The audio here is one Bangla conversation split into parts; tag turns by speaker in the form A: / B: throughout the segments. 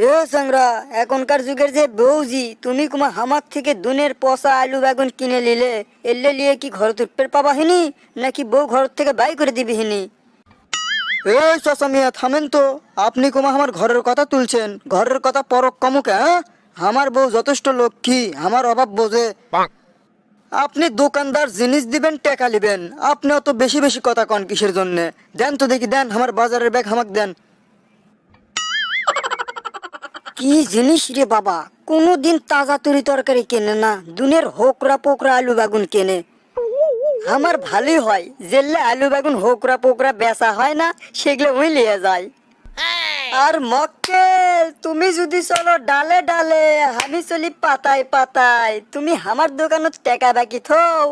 A: এ সাংরা এখনকার যুগের যে বৌজি তুমি কুমা হামাক থেকে দুনের পচা আলু বেগুন কিনে নিলে এলে লিয়ে কি ঘর তুটপের পাবা হিনি নাকি বউ ঘর থেকে বাই করে দিবি হিনি এই চাচা থামেন তো আপনি কুমা আমার ঘরের কথা তুলছেন ঘরের কথা পরক কমুকে হ্যাঁ? আমার বউ যথেষ্ট লক্ষ্মী আমার অভাব বোঝে। আপনি দোকানদার জিনিস দিবেন টাকা নিবেন আপনি অত বেশি বেশি কথা কন কিসের জন্য? দেন তো দেখি দেন আমার বাজারের ব্যাগ হামাক দেন। কি জিনিস রে বাবা? কোনো দিন তাজা তরি তরকারি কেনে না, দুনের হোকরা পোকরা আলু বেগুন কেনে। আমার ভালোই হয় জেললে আলু বেগুন হোকরা পোকরা বেচা হয় না, সেগুলো ওই লিয়ে যায়। আর মক্কেল, তুমি যদি চলো ডালে ডালে, আমি চলি পাতায় পাতায়। তুমি আমার দোকানত টাকা বাকি থও,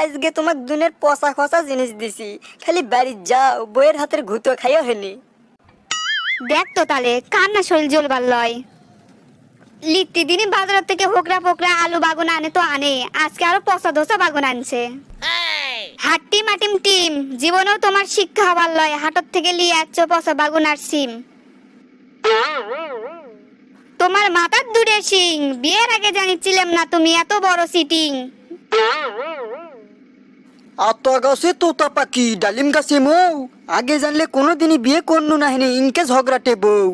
A: আজকে তোমাক দুনের পচা খসা জিনিস দিছি। খালি বাড়ি যাও বইয়ের হাতের ঘুতো খাইও হয়নি
B: দেখ তো তালে, কার না শরীর জ্বলবার লয়? লিত্তি দিনই বাজার থেকে হোকরা পোকরা আলু বাগুন আনে তো আনে। আজকে আরও পচা ধোসা বাগুন আনছে। হাট্টি মাটিম টিম জীবনেও তোমার শিক্ষা হবার লয় হাটত থেকে লিয়ে আসছো পচা বাগুন আর সিম তোমার মাথার দূরে সিং বিয়ের আগে জানিছিলাম না তুমি এত বড় সিটিং
A: আত গাছে তোতা পাখি ডালিম গাছে মৌ। আগে জানলে কোনোদিনই বিয়ে করনু নাহিনি ইনকে ঝগড়াটে বউ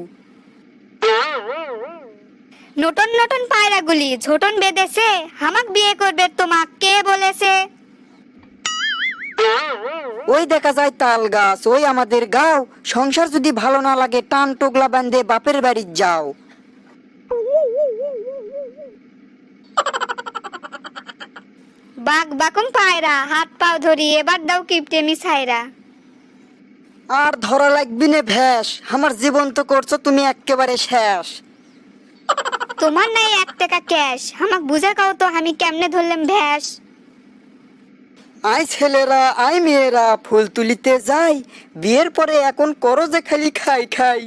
B: নতুন নতুন পায়রাগুলি ঝোটন বেঁধেছে। হামাক বিয়ে করবে তোমাক কে বলেছে?
A: ওই দেখা যায় তাল গাছ ওই আমাদের গাও। সংসার যদি ভালো না লাগে টান টোগলা বান্ধে বাপের বাড়ি যাও।
B: বাঘ বাকুম পায়রা হাত পাও ধরি এবার দাও কিপটে মিছাইরা।
A: আর ধরা লাগবি নে ভ্যাস আমার জীবন তো করছ তুমি একেবারে শেষ।
B: তোমার নাই এক টাকা ক্যাশ। আমাক বুঝা কাও তো আমি কেমনে ধরলাম ভ্যাস?
A: আই ছেলেরা আই মেয়েরা ফুল তুলিতে যাই বিয়ের পরে এখন করো যে খালি খাই খাই।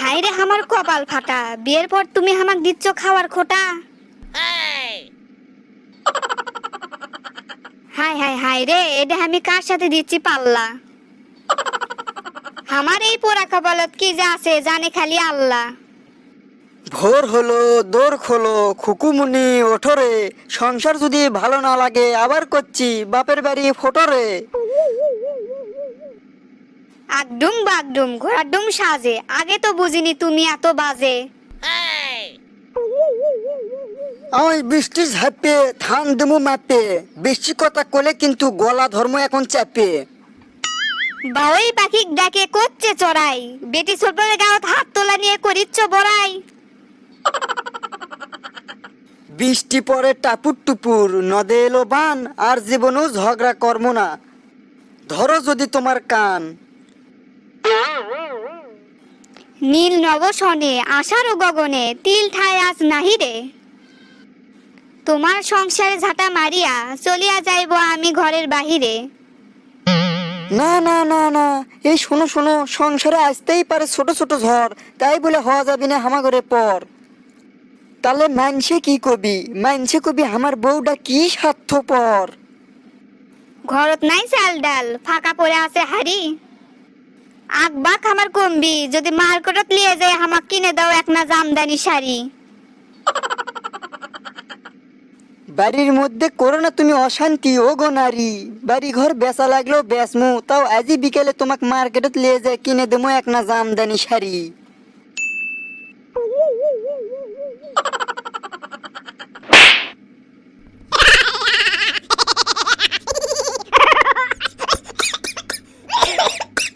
B: হাই রে আমার কপাল ফাটা বিয়ের পর তুমি আমাক দিচ্ছ খাওয়ার খোটা? হাই হাই হাই রে এটা আমি কার সাথে দিচ্ছি পাল্লা? আমার এই পোড়া কপালত কি যে আছে জানে খালি আল্লাহ।
A: ভোর হলো দোর খোলো খুকুমুনি ওঠরে। সংসার যদি ভালো না লাগে আবার করছি বাপের বাড়ি ফোটরে।
B: আগডুম বাগডুম ঘোড়ার ডুম সাজে। আগে তো বুঝিনি তুমি এত বাজে।
A: আমি বৃষ্টি ঝাপে ধান দেবো মাপে। বৃষ্টি কথা কলে কিন্তু গলা ধর্ম এখন চাপে।
B: বাউই পাখি ডাকে করছে চড়াই। বেটি ছোটবেলা গাঁত হাত তোলা নিয়ে করিচ্ছ বড়াই।
A: বৃষ্টি পরে টাপুর টুপুর নদে এলো বান আর জীবনেও ঝগড়া কর্ম না। ধরো যদি তোমার কান।
B: নীল নবসনে আশার গগনে তিল ঠায় আজ নাহি রে। তোমার সংসারে ঝাঁটা মারিয়া চলিয়া যাইব আমি ঘরের বাহিরে।
A: না না না না এই শোনো শোনো সংসারে আসতেই পারে ছোট ছোট ঝড় তাই বলে হওয়া যাবে না হামাগরে পর। তাহলে মানছে কি কবি? মানছে কবি আমার বউটা কি স্বার্থপর?
B: ঘরত নাই চাল ডাল ফাঁকা পড়ে আছে হাড়ি। আগ বাক আমার কমবি যদি মার্কেটত লিয়ে যায় আমাক কিনে দাও এক না জামদানি শাড়ি।
A: বাড়ির মধ্যে করো না তুমি অশান্তি ও গো নারী। বাড়ি ঘর বেচা লাগল বেসমু তাও আজই বিকেলে তোমাক মার্কেটত লিয়ে যায় কিনে দেবো এক না জামদানি শাড়ি।